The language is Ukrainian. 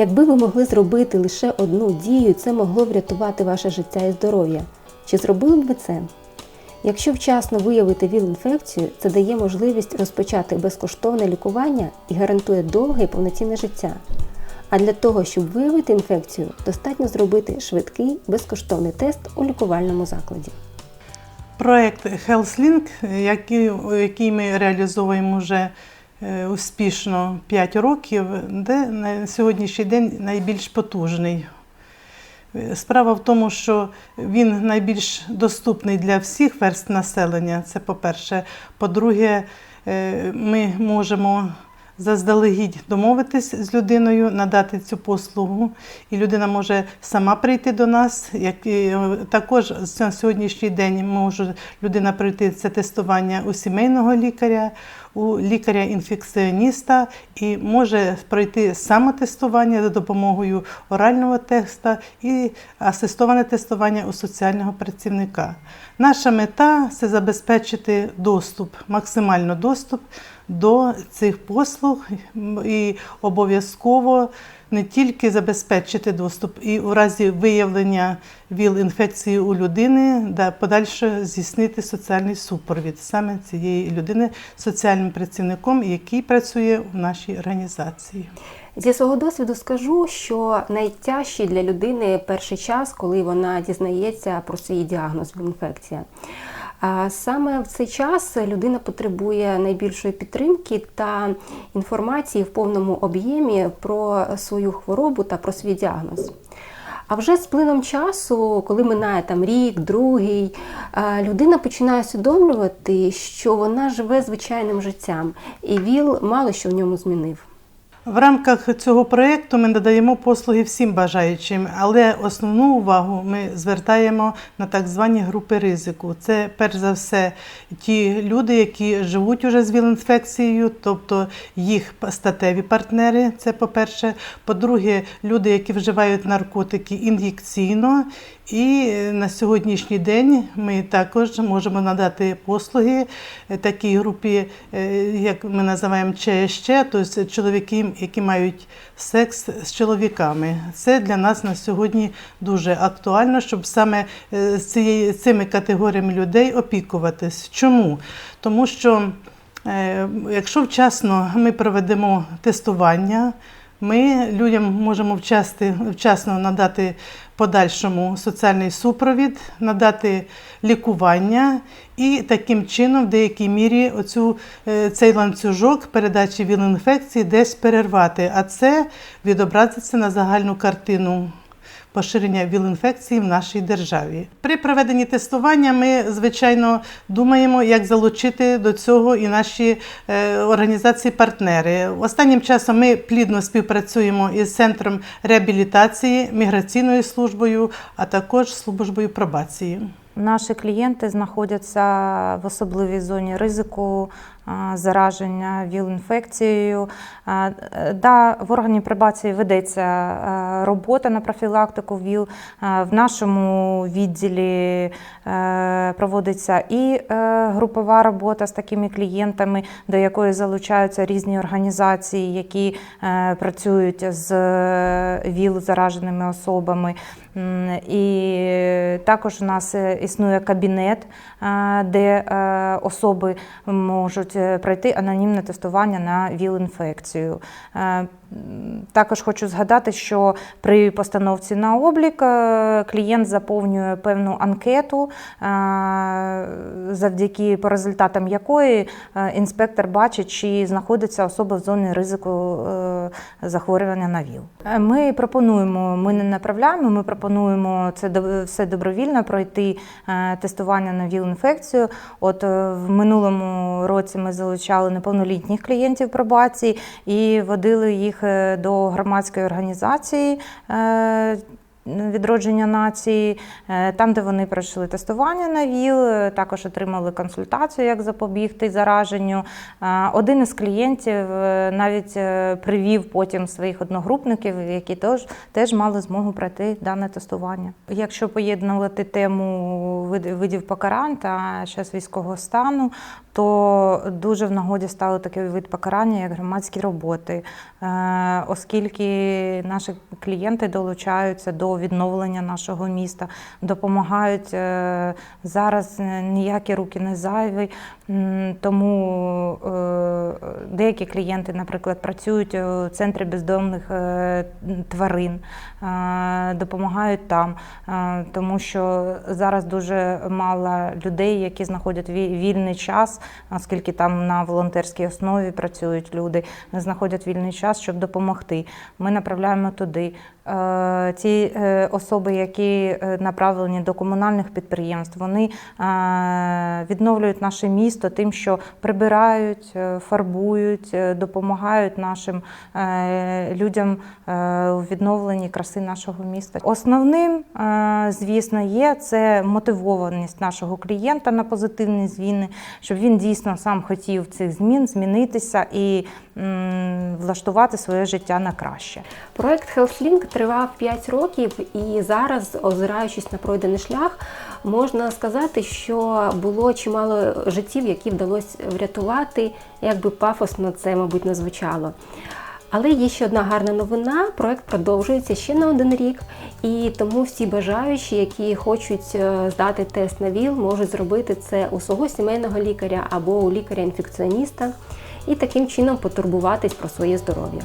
Якби ви могли зробити лише одну дію, це могло врятувати ваше життя і здоров'я. Чи зробили б ви це? Якщо вчасно виявити ВІЛ-інфекцію, це дає можливість розпочати безкоштовне лікування і гарантує довге і повноцінне життя. А для того, щоб виявити інфекцію, достатньо зробити швидкий безкоштовний тест у лікувальному закладі. Проект HealthLink, який, ми реалізовуємо вже успішно 5 років, де на сьогоднішній день найбільш потужний. Е, Справа в тому, що він найбільш доступний для всіх верст населення. Це по-перше. По-друге, е, ми можемо заздалегідь домовитись з людиною, надати цю послугу, і людина може сама прийти до нас. Як і, е, також на сьогоднішній день може людина пройти це тестування у сімейного лікаря, у лікаря-інфекціоніста і може пройти самотестування за допомогою орального теста і асистоване тестування у соціального працівника. Наша мета це забезпечити доступ, максимально доступ до цих послуг і обов'язково не тільки забезпечити доступ, і у разі виявлення ВІЛ-інфекції у людини, да подальше здійснити соціальний супровід саме цієї людини соціальним працівником, який працює в нашій організації. Зі свого досвіду скажу, що найтяжчий для людини перший час, коли вона дізнається про свій діагноз інфекція. Саме в цей час людина потребує найбільшої підтримки та інформації в повному об'ємі про свою хворобу та про свій діагноз. А вже з плином часу, коли минає там рік, другий, людина починає усвідомлювати, що вона живе звичайним життям, і ВІЛ мало що в ньому змінив. В рамках цього проєкту ми надаємо послуги всім бажаючим, але основну увагу ми звертаємо на так звані групи ризику. Це перш за все ті люди, які живуть уже з ВІЛ-інфекцією, тобто їх статеві партнери. Це по-перше. По-друге, люди, які вживають наркотики ін'єкційно. І на сьогоднішній день ми також можемо надати послуги такій групі, е, як ми називаємо ЧСЧ, тобто чоловіки, які мають секс з чоловіками. Це для нас на сьогодні дуже актуально, щоб саме е, з цією цими категоріями людей опікуватись. Чому? Тому що е, якщо вчасно ми проведемо тестування. Ми людям можемо вчасти, вчасно надати подальшому соціальний супровід, надати лікування і таким чином, в деякій мірі, оцю, е, цей ланцюжок передачі віл-інфекції десь перервати, а це відобразиться на загальну картину. Поширення ВІЛ-інфекції в нашій державі при проведенні тестування. Ми звичайно думаємо, як залучити до цього і наші е, організації-партнери. Останнім часом ми плідно співпрацюємо із центром реабілітації, міграційною службою, а також службою пробації. Наші клієнти знаходяться в особливій зоні ризику зараження ВІЛ-інфекцією. Е, Да, в органі пробації ведеться робота на профілактику ВІЛ. В нашому відділі е, проводиться і е, групова робота з такими клієнтами, до якої залучаються різні організації, які е, працюють з ВІЛ-зараженими особами. І також у нас е, існує кабінет, е, де е, особи можуть е, пройти анонімне тестування на ВІЛ-інфекцію. Е, Також хочу згадати, що при постановці на облік е, клієнт заповнює певну анкету, е, завдяки по результатам якої е, інспектор бачить, чи знаходиться особа в зоні ризику е, захворювання на ВІЛ. Е, Ми пропонуємо, ми не направляємо, ми пропонуємо це все добровільно пройти е, тестування на ВІЛ-інфекцію. От е, в минулому році ми залучали неповнолітніх клієнтів пробації і водили їх е, до громадської організації. Відродження нації, е, там, де вони пройшли тестування на ВІЛ, е, також отримали консультацію, як запобігти зараженню. Е, Один із клієнтів навіть привів потім своїх одногрупників, які теж, теж мали змогу пройти дане тестування. Якщо поєднувати тему вид- видів покарань та час військового стану, то дуже в нагоді стали такий вид покарання, як громадські роботи, оскільки наші клієнти долучаються до відновлення нашого міста, допомагають е, зараз е, ніякі руки не зайві. Тому е, деякі клієнти, наприклад, працюють у центрі бездомних тварин, допомагають там, тому що зараз дуже мало людей, які знаходять вільний час, оскільки там на волонтерській основі працюють люди, знаходять вільний час, щоб допомогти. Ми направляємо туди. Е, особи, які е, направлені до комунальних підприємств, вони е, відновлюють наше місто тим, що прибирають, е, фарбують, е, допомагають нашим е, людям е, у відновленні краси нашого міста. Основним, е, звісно, є це мотивованість нашого клієнта на позитивні зміни, щоб він дійсно сам хотів цих змін змінитися і влаштувати своє життя на краще. Проект HealthLink тривав 5 років, і зараз, озираючись на пройдений шлях, можна сказати, що було чимало життів, які вдалося врятувати, як би пафосно це, мабуть, не звучало. Але є ще одна гарна новина. Проект продовжується ще на один рік, і тому всі бажаючі, які хочуть е, здати тест на ВІЛ, можуть зробити це у свого сімейного лікаря або у лікаря-інфекціоніста і таким чином потурбуватись про своє здоров'я.